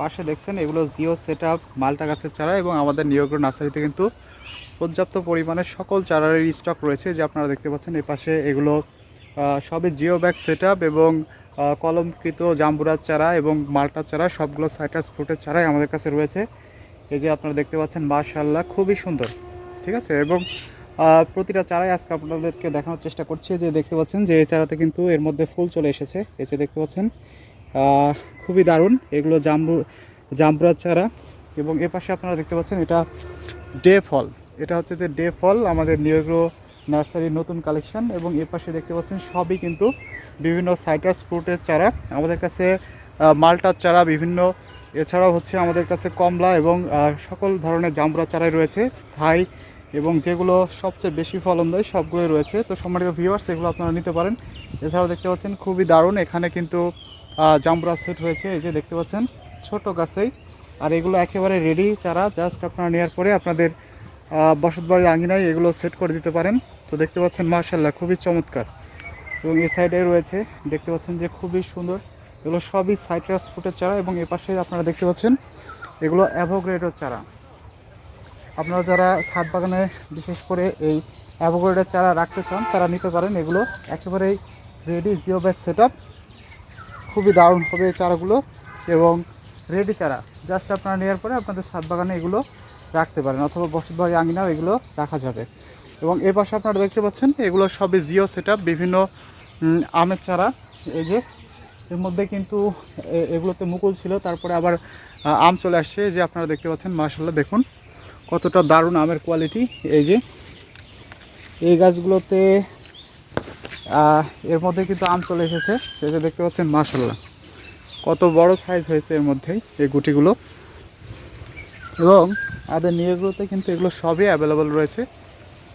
পাশে দেখছেন, এগুলো জিও সেট আপ মালটা গাছের চারা এবং আমাদের নিয়োগ্র নার্সারিতে কিন্তু পর্যাপ্ত পরিমাণে সকল চারার স্টক রয়েছে, যে আপনারা দেখতে পাচ্ছেন। এই পাশে এগুলো সবই জিও ব্যাগ সেট এবং কলমকৃত জাম্বুরার চারা এবং মালটার চারা, সবগুলো সাইটাস ফ্রুটের চারাই আমাদের কাছে রয়েছে। এই যে আপনারা দেখতে পাচ্ছেন মাশাল্লাহ খুবই সুন্দর, ঠিক আছে? এবং প্রতিটা চারাই আজকে আপনাদেরকে দেখানোর চেষ্টা করছি। যে দেখতে পাচ্ছেন যে এই চারাতে কিন্তু এর মধ্যে ফুল চলে এসেছে। যে দেখতে পাচ্ছেন খুবই দারুণ। এগুলো জাম্বু জাম্বুরার চারা। এবং এ পাশে আপনারা দেখতে পাচ্ছেন এটা ডে ফল। এটা হচ্ছে যে ডে ফল, আমাদের নিয়োগ্র নার্সারির নতুন কালেকশন। এবং এ পাশে দেখতে পাচ্ছেন সবই কিন্তু বিভিন্ন সাইটাস ফ্রুটের চারা। আমাদের কাছে মালটার চারা বিভিন্ন। এছাড়াও হচ্ছে আমাদের কাছে কমলা এবং সকল ধরনের জাম্বুরা চারাই রয়েছে থাই এবং যেগুলো সবচেয়ে বেশি ফলন দেয় সবগুলোই রয়েছে। তো সম্মানিত ভিউয়ার্স এগুলো আপনারা নিতে পারেন। এছাড়াও দেখতে পাচ্ছেন খুবই দারুণ। এখানে কিন্তু জাম্বুরা সেট হয়েছে এই যে দেখতে পাচ্ছেন, ছোট গাছেই। আর এগুলো একেবারে রেডি চারা জাস্ট আপনারা নেওয়ার পরে আপনাদের বসতবাড়ির আঙিনায় এগুলো সেট করে দিতে পারেন। তো দেখতে পাচ্ছেন মার্শাল্লাহ খুবই চমৎকার। এবং এই সাইডে রয়েছে, দেখতে পাচ্ছেন যে খুবই সুন্দর। এগুলো সবই সাইট্রাস ফুটের চারা এবং এ পাশে আপনারা দেখতে পাচ্ছেন, এগুলো অ্যাভোগ্রেডের চারা। আপনারা যারা ছাদ বাগানে বিশেষ করে এই অ্যাভোগ্রেডের চারা রাখতে চান, তারা নিতে পারেন। এগুলো একেবারেই রেডি জিও ব্যাগ সেট খুবই দারুণ হবে এই চারাগুলো এবং রেডি চারা। জাস্ট আপনারা নেওয়ার পরে আপনাদের ছাদ বাগানে এগুলো রাখতে পারেন অথবা বসতবাড়ি আঙিনাও এগুলো রাখা যাবে। এবং এ পাশে আপনারা দেখতে পাচ্ছেন, এগুলো সবই জিও সেট বিভিন্ন আমের চারা। এই যে, এর মধ্যে কিন্তু এগুলোতে মুকুল ছিল, তারপরে আবার আম চলে আসছে। যে আপনারা দেখতে পাচ্ছেন মার্শাল্লাহ দেখুন কতটা দারুণ আমের কোয়ালিটি এই যে, এই গাছগুলোতে এর মধ্যে কিন্তু আম চলে এসেছে। এই যে দেখতে পাচ্ছেন মার্শাল্লাহ কত বড় সাইজ হয়েছে এর মধ্যেই এই গুটিগুলো। এবং আমাদের নিয়েগুলোতে কিন্তু এগুলো সবই অ্যাভেলেবল রয়েছে।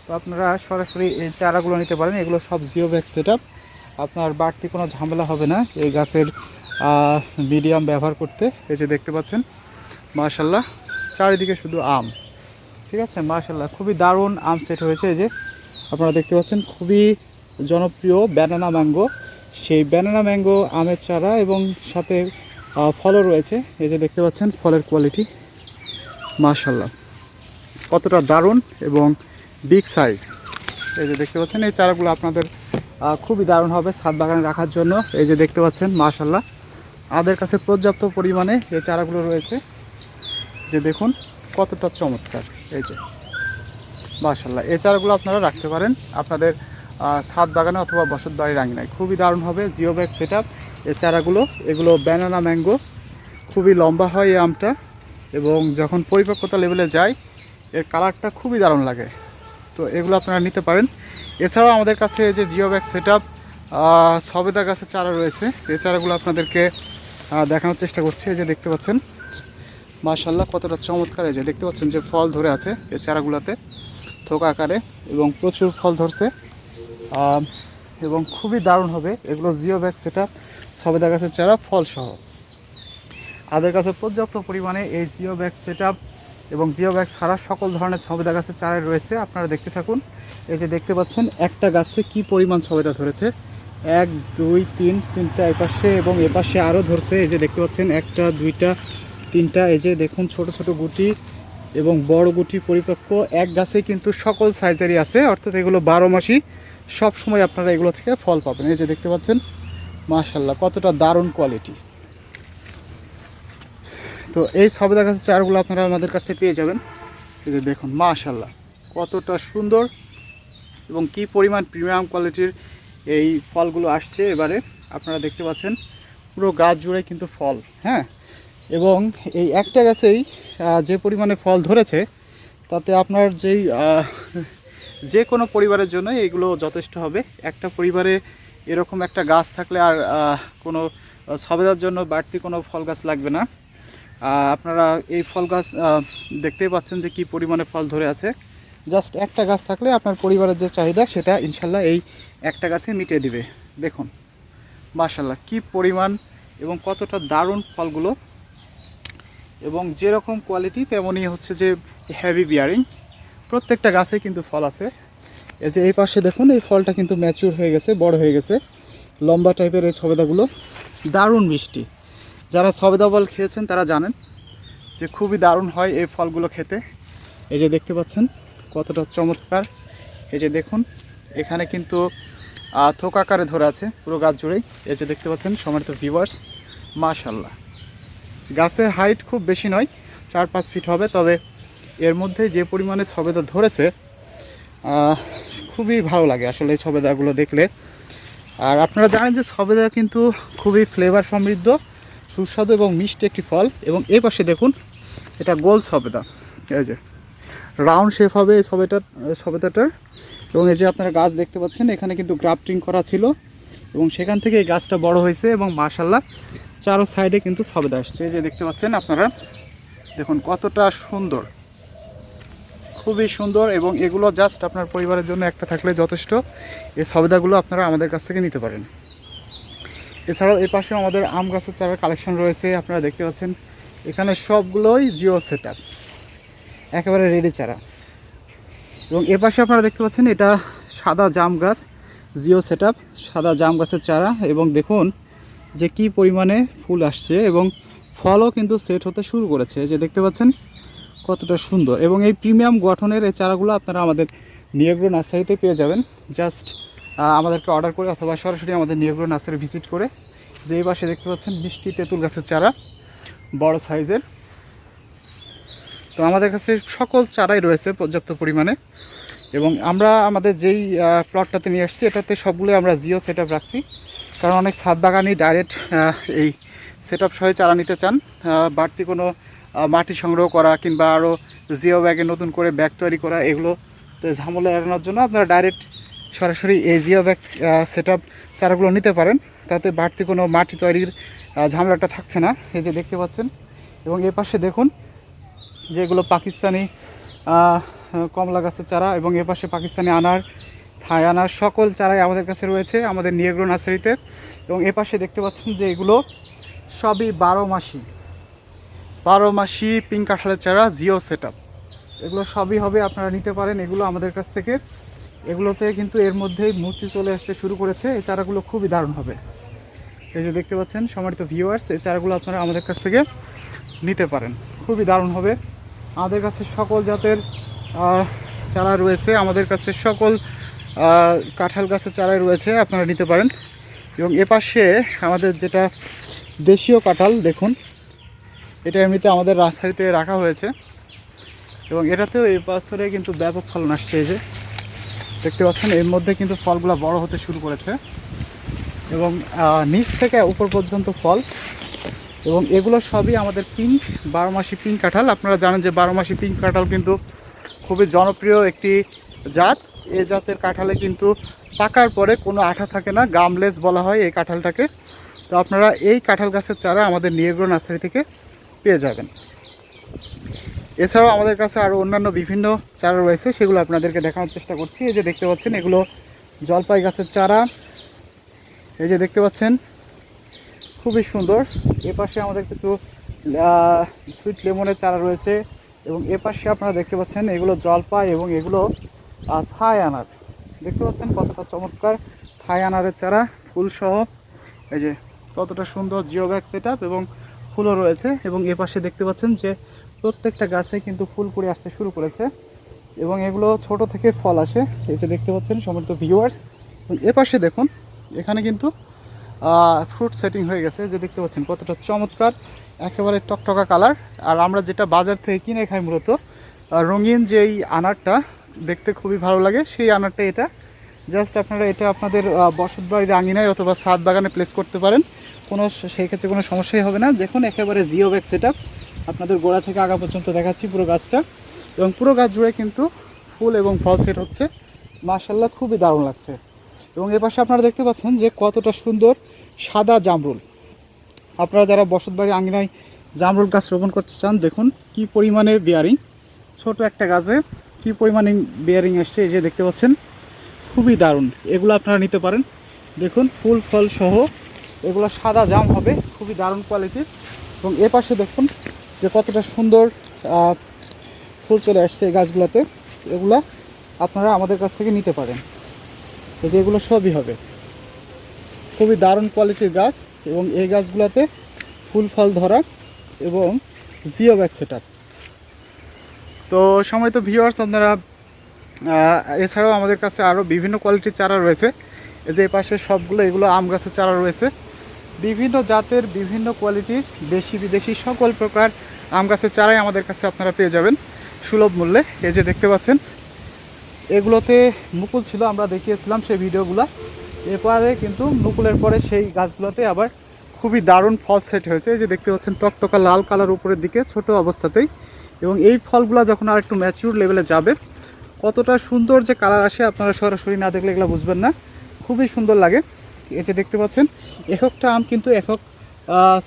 তো আপনারা সরাসরি এই চারাগুলো নিতে পারেন। এগুলো সব জিও ব্যাগ সেট আপনার বাড়তি কোনো ঝামেলা হবে না এই গাছের মিডিয়াম ব্যবহার করতে। এই যে দেখতে পাচ্ছেন মাশাল্লাহ চারিদিকে শুধু আম। ঠিক আছে? মাশাল্লাহ খুবই দারুণ আম সেট হয়েছে এই যে। আপনারা দেখতে পাচ্ছেন, খুবই জনপ্রিয় ব্যানানা ম্যাঙ্গো সেই ব্যানানা ম্যাঙ্গো আমের চারা এবং সাথে ফলও রয়েছে। এই যে দেখতে পাচ্ছেন, ফলের কোয়ালিটি মাশাল্লাহ কতটা দারুণ এবং বিগ সাইজ এই যে দেখতে পাচ্ছেন, এই চারাগুলো আপনাদের খুবই দারুণ হবে ছাদ বাগানে রাখার জন্য। এই যে দেখতে পাচ্ছেন মাশাল্লাহ আমাদের কাছে পর্যাপ্ত পরিমাণে এই চারাগুলো রয়েছে। যে দেখুন, কতটা চমৎকার। এই যে মাশাল্লাহ এই চারাগুলো আপনারা রাখতে পারেন। আপনাদের ছাদ বাগানে অথবা বসত বাড়ির আঙিনায়। খুবই দারুণ হবে জিও ব্যাগ সেট আপ এই চারাগুলো, এগুলো ব্যানানা ম্যাঙ্গো খুবই লম্বা হয় এই আমটা এবং যখন পরিপক্কতা লেভেলে যায়, এর কালারটা খুবই দারুণ লাগে। তো এগুলো আপনারা নিতে পারেন। এছাড়াও আমাদের কাছে যে জিও ব্যাগ সেট আপ সবেদা গাছের চারা রয়েছে। এই চারাগুলো আপনাদেরকে দেখানোর চেষ্টা করছি। এই যে দেখতে পাচ্ছেন মাশাল্লাহ কতটা চমৎকার। এই যে দেখতে পাচ্ছেন যে ফল ধরে আছে এই চারাগুলোতে, থোকা আকারে এবং প্রচুর ফল ধরছে। এবং খুবই দারুণ হবে। এগুলো জিও ব্যাগ সেট সবেদা গাছের চারা ফল সহ। আমাদের কাছে পর্যাপ্ত পরিমাণে এই জিও ব্যাগ সেট এবং জিও ব্যাগ ছাড়া সকল ধরনের সবেদা গাছের চারাই রয়েছে। আপনারা দেখতে থাকুন। এই যে দেখতে পাচ্ছেন, একটা গাছে কি পরিমাণ সবেদা ধরেছে? এক, দুই, তিন, তিনটা এপাশে এবং এপাশে আরও ধরছে। এই যে দেখতে পাচ্ছেন, একটা, দুইটা, তিনটা। এই যে দেখুন, ছোট ছোট গুটি এবং বড় গুটি পরিপক্ক। এক গাছে কিন্তু সকল সাইজেরই আছে, অর্থাৎ এগুলো বারো মাসই সব সময় আপনারা এগুলো থেকে ফল পাবেন। এই যে দেখতে পাচ্ছেন মাশাল্লাহ কতটা দারুণ কোয়ালিটি তো এই সবেদা গাছের চারগুলো আপনারা আমাদের কাছে পেয়ে যাবেন। এই যে দেখুন মাশাল্লাহ কতটা সুন্দর এবং কি পরিমাণ প্রিমিয়াম কোয়ালিটির এই ফলগুলো আসছে। এবারে আপনারা দেখতে পাচ্ছেন, পুরো গাছ জুড়ে কিন্তু ফল হ্যাঁ? এবং এই একটা গাছেই যে পরিমাণে ফল ধরেছে, তাতে আপনার যেই যে কোনো পরিবারের জন্য এইগুলো যথেষ্ট হবে। একটা পরিবারে এরকম একটা গাছ থাকলে আর কোনো সবেদার জন্য বাড়তি কোনো ফল গাছ লাগবে না। আপনারা এই ফল গাছ দেখতেই পাচ্ছেন যে কি পরিমাণে ফল ধরে আছে। জাস্ট একটা গাছ থাকলে আপনার পরিবারের যে চাহিদা, সেটা ইনশাল্লাহ এই একটা গাছে মিটিয়ে দিবে। দেখুন মাশাল্লাহ কি পরিমাণ এবং কতটা দারুণ ফলগুলো। এবং যেরকম কোয়ালিটি তেমনই হচ্ছে যে হেভি বিয়ারিং প্রত্যেকটা গাছে কিন্তু ফল আছে। এই যে এই পাশে দেখুন, এই ফলটা কিন্তু ম্যাচিউর হয়ে গেছে, বড় হয়ে গেছে। লম্বা টাইপের এই সবেদাগুলো দারুণ মিষ্টি। যারা সবেদা ফল খেয়েছেন, তারা জানেন যে খুবই দারুণ হয় এই ফলগুলো খেতে। এই যে দেখতে পাচ্ছেন, কতটা চমৎকার। এই যে দেখুন, এখানে কিন্তু থোক আকারে ধরে আছে পুরো গাছ জুড়েই। এই যে দেখতে পাচ্ছেন সমানিত ভিউয়ার্স মাশাল্লাহ গাছের হাইট খুব বেশি নয়, চার পাঁচ ফিট হবে, তবে এর মধ্যে যে পরিমাণে ছবেদা ধরেছে খুবই ভালো লাগে আসলে এই ছবেদাগুলো দেখলে। আর আপনারা জানেন যে সবেদা কিন্তু খুবই ফ্লেভার সমৃদ্ধ, সুস্বাদু এবং মিষ্টি একটি ফল। এবং এই পাশে দেখুন, এটা গোল সবেদা এই যে রাউন্ড শেপ হবে এই সবেটার সবেদাটার এবং এই যে আপনারা গাছ দেখতে পাচ্ছেন, এখানে কিন্তু গ্রাফটিং করা ছিল। এবং সেখান থেকে এই গাছটা বড় হয়েছে এবং মাশাল্লাহ চারো সাইডে কিন্তু সবেদা আসছে। এই যে দেখতে পাচ্ছেন আপনারা, দেখুন কতটা সুন্দর। খুবই সুন্দর এবং এগুলো জাস্ট আপনার পরিবারের জন্য একটা থাকলে যথেষ্ট। এই সবেদাগুলো আপনারা আমাদের কাছ থেকে নিতে পারেন। এছাড়াও এই পাশে আমাদের আম গাছের চারার কালেকশন রয়েছে, আপনারা দেখতে পাচ্ছেন। এখানে সবগুলোই জিও সেট একেবারে রেডি চারা। এবং এ পাশে আপনারা দেখতে পাচ্ছেন, এটা সাদা জাম গাছ, জিও সেট সাদা জাম গাছের চারা এবং দেখুন যে কি পরিমাণে ফুল আসছে এবং ফলও কিন্তু সেট হতে শুরু করেছে। যে দেখতে পাচ্ছেন কতটা সুন্দর। এবং এই প্রিমিয়াম গঠনের এই চারাগুলো আপনারা আমাদের নিয়োগ্র নার্সারিতে পেয়ে যাবেন। জাস্ট আমাদেরকে অর্ডার করে অথবা সরাসরি আমাদের নিয়োগ্র নার্সারি ভিজিট করে যে এই পাশে দেখতে পাচ্ছেন মিষ্টি তেঁতুল গাছের চারা, বড় সাইজের। তো আমাদের কাছে সকল চারাই রয়েছে পর্যাপ্ত পরিমাণে। এবং আমরা আমাদের যেই প্লটটাতে নিয়ে আসছি, এটাতে সবগুলো আমরা জিও সেট রাখছি। কারণ অনেক ছাদ বাগানই ডাইরেক্ট এই সেট আপ সহ চারা নিতে চান। বাড়তি কোনো মাটি সংগ্রহ করা কিংবা আরও জিও ব্যাগে নতুন করে ব্যাগ তৈরি করা, এগুলো ঝামেলা এড়ানোর জন্য আপনারা ডাইরেক্ট সরাসরি এই জিও ব্যাগ সেট আপ চারাগুলো নিতে পারেন। তাতে বাড়তি কোনো মাটি তৈরির ঝামেলাটা থাকছে না। এই যে দেখতে পাচ্ছেন। এবং এ পাশে দেখুন, যেগুলো পাকিস্তানি কমলা গাছের চারা এবং এ পাশে পাকিস্তানি আনার, থাই আনার সকল চারাই আমাদের কাছে রয়েছে, আমাদের নিয়েগ্রো নার্সারিতে। এবং এ পাশে দেখতে পাচ্ছেন যে এগুলো সবই বারো মাসি। বারো মাসি, পিঙ্ক কাঁঠালের চারা, জিও সেট এগুলো সবই হবে আপনারা নিতে পারেন, এগুলো আমাদের কাছ থেকে। এগুলোতে কিন্তু এর মধ্যেই মুচি চলে আসতে শুরু করেছে, এই চারাগুলো খুবই দারুণ হবে। এই যে দেখতে পাচ্ছেন, সম্মানিত ভিউয়ার্স এই চারাগুলো আপনারা আমাদের কাছ থেকে নিতে পারেন। খুবই দারুণ হবে। আমাদের কাছে সকল জাতের চারা রয়েছে। আমাদের কাছে সকল কাঁঠাল গাছের চারাই রয়েছে, আপনারা নিতে পারেন। এবং এপাশে আমাদের যেটা দেশীয় কাঁঠাল, দেখুন এটা এমনিতে আমাদের রাজশাহীতে রাখা হয়েছে। এবং এটাতেও এই বছরে কিন্তু ব্যাপক ফলন আসছে এই যে। দেখতে পাচ্ছেন, এর মধ্যে কিন্তু ফলগুলো বড় হতে শুরু করেছে। এবং নিচ থেকে উপর পর্যন্ত ফল। এবং এগুলো সবই আমাদের পিঙ্ক, বারো মাসি পিঙ্ক কাঁঠাল। আপনারা জানেন যে বারো মাসি পিঙ্ক কাঁঠাল কিন্তু খুবই জনপ্রিয় একটি জাত। এ জাতের কাঁঠালে কিন্তু পাকার পরে কোনো আঠা থাকে না, গামলেস বলা হয় এই কাঁঠালটাকে। তো আপনারা এই কাঁঠাল গাছের চারা আমাদের নিয়েগ্রো নার্সারি থেকে পেয়ে যাবেন। এছাড়াও আমাদের কাছে আরও অন্যান্য বিভিন্ন চারা রয়েছে, সেগুলো আপনাদেরকে দেখানোর চেষ্টা করছি। এই যে দেখতে পাচ্ছেন, এগুলো জলপাই গাছের চারা। এই যে দেখতে পাচ্ছেন, খুবই সুন্দর। এ পাশে আমাদের কিছু সুইট লেমনের চারা রয়েছে এবং এ পাশে আপনারা দেখতে পাচ্ছেন, এগুলো জলপাই এবং এগুলো থাই আনার। দেখতে পাচ্ছেন কতটা চমৎকার থাই আনারের চারা, ফুলসহ। এই যে কতটা সুন্দর জিও ব্যাগ সেট এবং ফুলও রয়েছে এবং এ পাশে দেখতে পাচ্ছেন যে প্রত্যেকটা গাছে কিন্তু ফুল কুড়ে আসতে শুরু করেছে এবং এগুলো ছোট থেকে ফল আসে। এই যে দেখতে পাচ্ছেন সমস্ত ভিউয়ার্স এবং এ পাশে দেখুন, এখানে কিন্তু ফ্রুট সেটিং হয়ে গেছে। যে দেখতে পাচ্ছেন কতটা চমৎকার, একেবারে টকটকা কালার আর আমরা যেটা বাজার থেকে কিনে খাই মূলত রঙিন যেই আনারটা, দেখতে খুবই ভালো লাগে। সেই আনারটা এটা। জাস্ট আপনারা এটা আপনাদের বসত বাড়ির আঙিনায় অথবা ছাদ বাগানে প্লেস করতে পারেন। কোনো সেই ক্ষেত্রে কোনো সমস্যাই হবে না। দেখুন, একেবারে জিও ব্যাগ সেট আপনাদের গোড়া থেকে আগা পর্যন্ত দেখাচ্ছি পুরো গাছটা। এবং পুরো গাছ জুড়ে কিন্তু ফুল এবং ফল সেট হচ্ছে। মার্শাল্লাহ খুবই দারুণ লাগছে। এবং এ পাশে আপনারা দেখতে পাচ্ছেন যে কতটা সুন্দর সাদা জামরুল। আপনারা যারা বসতবাড়ি আঙ্গিনায় জামরুল গাছ রোপণ করতে চান, দেখুন কি পরিমাণে বিয়ারিং ছোট একটা গাছে কি পরিমাণে বিয়ারিং আসছে, এই যে দেখতে পাচ্ছেন। খুবই দারুণ। এগুলো আপনারা নিতে পারেন। দেখুন, ফুল, ফল সহ এগুলো সাদা জাম হবে, খুবই দারুণ কোয়ালিটির এবং এ পাশে দেখুন যে কতটা সুন্দর ফুল চলে আসছে এই গাছগুলোতে। এগুলা আপনারা আমাদের কাছ থেকে নিতে পারেন। এই যে এগুলো সবই হবে। খুবই দারুণ কোয়ালিটির গাছ এবং এই গাছগুলোতে ফুল ফল ধরা এবং জিও ব্যাগ সেট তো সময় তো ভিউয়ার্স আপনারা এছাড়াও আমাদের কাছে আরও বিভিন্ন কোয়ালিটির চারা রয়েছে। এই যে পাশে সবগুলো, এগুলো আম গাছের চারা রয়েছে। বিভিন্ন জাতের, বিভিন্ন কোয়ালিটির দেশি বিদেশি সকল প্রকার আম গাছের চারাই আমাদের কাছে আপনারা পেয়ে যাবেন সুলভ মূল্যে। এই যে দেখতে পাচ্ছেন, এগুলোতে মুকুল ছিল, আমরা দেখিয়েছিলাম সেই ভিডিওগুলো। এরপরে কিন্তু মুকুলের পরে সেই গাছগুলোতে আবার খুবই দারুণ ফল সেট হয়েছে। এই যে দেখতে পাচ্ছেন, টকটকা লাল কালার উপরের দিকে, ছোট অবস্থাতেই। এবং এই ফলগুলো যখন আর একটু ম্যাচিউর লেভেলে যাবে, কতটা সুন্দর যে কালার আসে আপনারা সরাসরি না দেখলে এগুলো বুঝবেন না। খুবই সুন্দর লাগে। এই যে দেখতে পাচ্ছেন, এককটা আম কিন্তু একক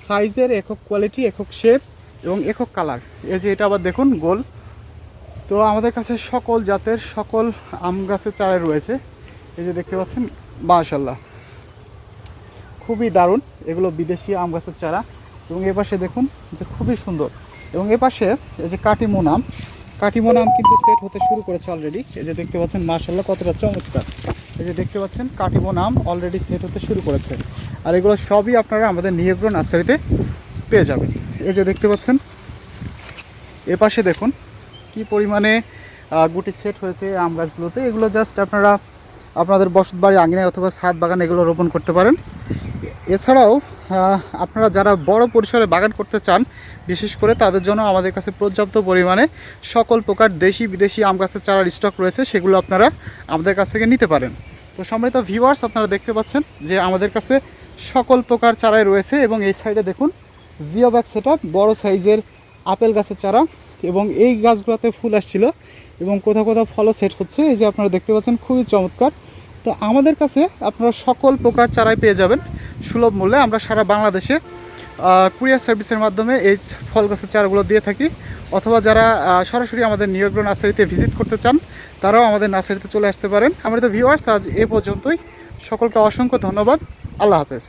সাইজের একক কোয়ালিটি একক শেপ এবং একক কালার এই যে এটা আবার দেখুন, গোল। তো আমাদের কাছে সকল জাতের সকল আম গাছের চারা রয়েছে। এই যে দেখতে পাচ্ছেন মাশাল্লাহ খুবই দারুণ। এগুলো বিদেশি আম গাছের চারা। এবং এ পাশে দেখুন যে খুবই সুন্দর। এবং এ পাশে এই যে কাটিমন আম। কাটিমন আম কিন্তু সেট হতে শুরু করেছে অলরেডি এই যে দেখতে পাচ্ছেন মাশাল্লাহ কতটা চমৎকার। এই যে দেখতে পাচ্ছেন কাটিমন নাম অলরেডি সেট হতে শুরু করেছে। আর এগুলো সবই আপনারা আমাদের নিয়োগ্র নার্সারিতে পেয়ে যাবেন। এই যে দেখতে পাচ্ছেন এ পাশে দেখুন কি পরিমাণে গুটি সেট হয়েছে আম গাছগুলোতে। এগুলো জাস্ট আপনারা আপনাদের বসত বাড়ি, আঙিনায় অথবা ছাদ বাগান এগুলো রোপণ করতে পারেন। এছাড়াও আপনারা যারা বড় পরিসরে বাগান করতে চান, বিশেষ করে তাদের জন্য আমাদের কাছে পর্যাপ্ত পরিমাণে সকল প্রকার দেশি বিদেশি আম গাছের চারার স্টক রয়েছে, সেগুলো আপনারা আমাদের কাছ থেকে নিতে পারেন। তো সম্মানিত ভিউয়ার্স আপনারা দেখতে পাচ্ছেন যে আমাদের কাছে সকল প্রকার চারাই রয়েছে এবং এই সাইডে দেখুন জিও ব্যাগ সেট বড় সাইজের আপেল গাছের চারা এবং এই গাছগুলোতে ফুল আসছিল এবং কোথাও কোথাও ফলও সেট হচ্ছে। এই যে আপনারা দেখতে পাচ্ছেন, খুবই চমৎকার। তো আমাদের কাছে আপনারা সকল প্রকার চারাই পেয়ে যাবেন সুলভ মূল্যে। আমরা সারা বাংলাদেশে কুরিয়ার সার্ভিসের মাধ্যমে এই ফল গাছের চারাগুলো দিয়ে থাকি। অথবা যারা সরাসরি আমাদের নিয়োগ্র নার্সারিতে ভিজিট করতে চান তারাও আমাদের নার্সারিতে চলে আসতে পারেন। আমাদের ভিউয়ার্স আজ এ পর্যন্তই। সকলকে অসংখ্য ধন্যবাদ। আল্লাহ হাফেজ।